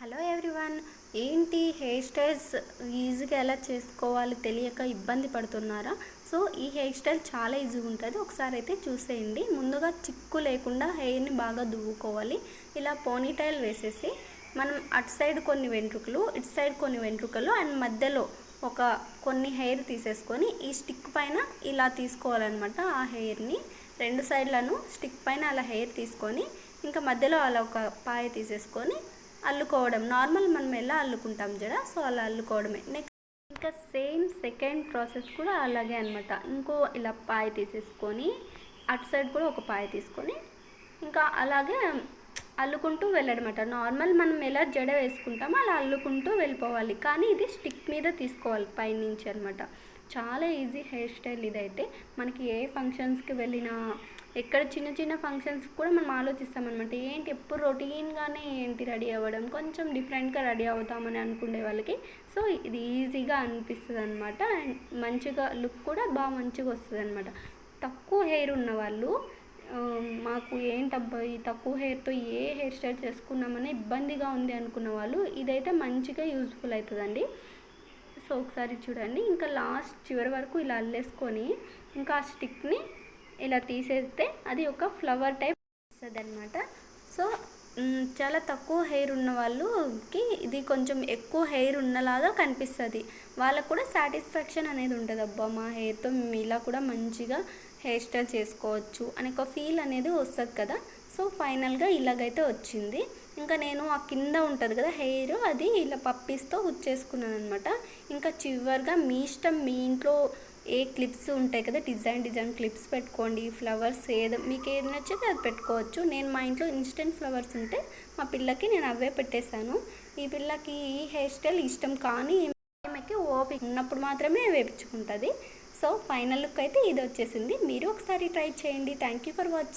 Hello everyone ఏంటి hair styles ఈజీగా ఎలా చేసుకోవాలి తెలియక ఇబ్బంది పడుతున్నారా? సో ఈ హెయిర్ స్టైల్ చాలా ఈజీగా ఉంటుంది. ఒకసారి అయితే చూసేయండి. ముందుగా చిక్కు లేకుండా హెయిర్ని బాగా దువ్వుకోవాలి. ఇలా పోనీటైల్ వేసేసి మనం అటు సైడ్ కొన్ని వెంట్రుకలు ఇటు సైడ్ కొన్ని వెంట్రుకలు అండ్ మధ్యలో ఒక కొన్ని హెయిర్ తీసేసుకొని ఈ స్టిక్ పైన ఇలా తీసుకోవాలన్నమాట ఆ హెయిర్ని రెండు సైడ్లను స్టిక్ పైన అలా హెయిర్ తీసుకొని ఇంకా మధ్యలో అలా ఒక పాయ తీసేసుకొని అల్లుకోవడం. నార్మల్ మనం ఎలా అల్లుకుంటాం జడ? సో అలా అల్లుకోవడమే. నెక్స్ట్ ఇంకా సేమ్ సెకండ్ ప్రాసెస్ కూడా అలాగే అనమాట ఇంకో ఇలా పాయ తీసేసుకొని అటు సైడ్ కూడా ఒక పాయ తీసుకొని ఇంకా అలాగే అల్లుకుంటూ వెళ్ళడమాట. నార్మల్ మనం ఎలా జడ వేసుకుంటామో అలా అల్లుకుంటూ వెళ్ళిపోవాలి. కానీ ఇది స్టిక్ మీద తీసుకోవాలి పైనుంచి అనమాట చాలా ఈజీ హెయిర్ స్టైల్ ఇదైతే. మనకి ఏ ఫంక్షన్స్కి వెళ్ళినా ఎక్కడ చిన్న చిన్న ఫంక్షన్స్ కూడా మనం ఆలోచిస్తామన్నమాట. ఏంటి ఎప్పుడు రొటీన్గానే ఏంటి రెడీ అవ్వడం? కొంచెం డిఫరెంట్గా రెడీ అవుతామని అనుకునే వాళ్ళకి. సో ఇది ఈజీగా అనిపిస్తుంది అనమాట అండ్ మంచిగా లుక్ కూడా బాగా మంచిగా వస్తుంది అనమాట తక్కువ హెయిర్ ఉన్న వాళ్ళు మాకు ఏంటబ్బా ఈ తక్కువ హెయిర్తో ఏ హెయిర్ స్టైల్ చేసుకున్నామని ఇబ్బందిగా ఉంది అనుకున్న వాళ్ళు ఇదైతే మంచిగా యూజ్ఫుల్ అవుతుందండి. సో ఒకసారి చూడండి. ఇంకా లాస్ట్ చివరి వరకు ఇలా అల్లేసుకొని ఇంకా ఆ స్టిక్ని ఇలా తీసేస్తే అది ఒక ఫ్లవర్ టైప్ వస్తుంది అనమాట సో చాలా తక్కువ హెయిర్ ఉన్న వాళ్ళకి ఇది కొంచెం ఎక్కువ హెయిర్ ఉన్నలాగా కనిపిస్తుంది. వాళ్ళకు కూడా సాటిస్ఫాక్షన్ అనేది ఉంటుంది. అబ్బా మా హెయిర్తో మేము ఇలా కూడా మంచిగా హెయిర్ స్టైల్ చేసుకోవచ్చు అని ఒక ఫీల్ అనేది వస్తుంది కదా. సో ఫైనల్గా ఇలాగైతే వచ్చింది. ఇంకా నేను ఆ కింద ఉంటుంది కదా హెయిర్ అది ఇలా పప్పీస్తో ఉచ్చేసుకున్నాను అనమాట ఇంకా చివరిగా మీ ఇష్టం మీ ఇంట్లో ఏ క్లిప్స్ ఉంటాయి కదా డిజైన్ డిజైన్ క్లిప్స్ పెట్టుకోండి ఫ్లవర్స్ ఏదో మీకు ఏది నచ్చితే అది పెట్టుకోవచ్చు. నేను మా ఇంట్లో ఇన్స్టెంట్ ఫ్లవర్స్ ఉంటే మా పిల్లకి నేను అవే పెట్టేశాను. ఈ పిల్లకి ఈ హెయిర్ స్టైల్ ఇష్టం కానీ ఆమెకి ఓపిక ఉన్నప్పుడు మాత్రమే వేపించుకుంటుంది. సో ఫైనల్ లుక్ అయితే ఇది వచ్చేసింది. మీరు ఒకసారి ట్రై చేయండి. Thank you for watching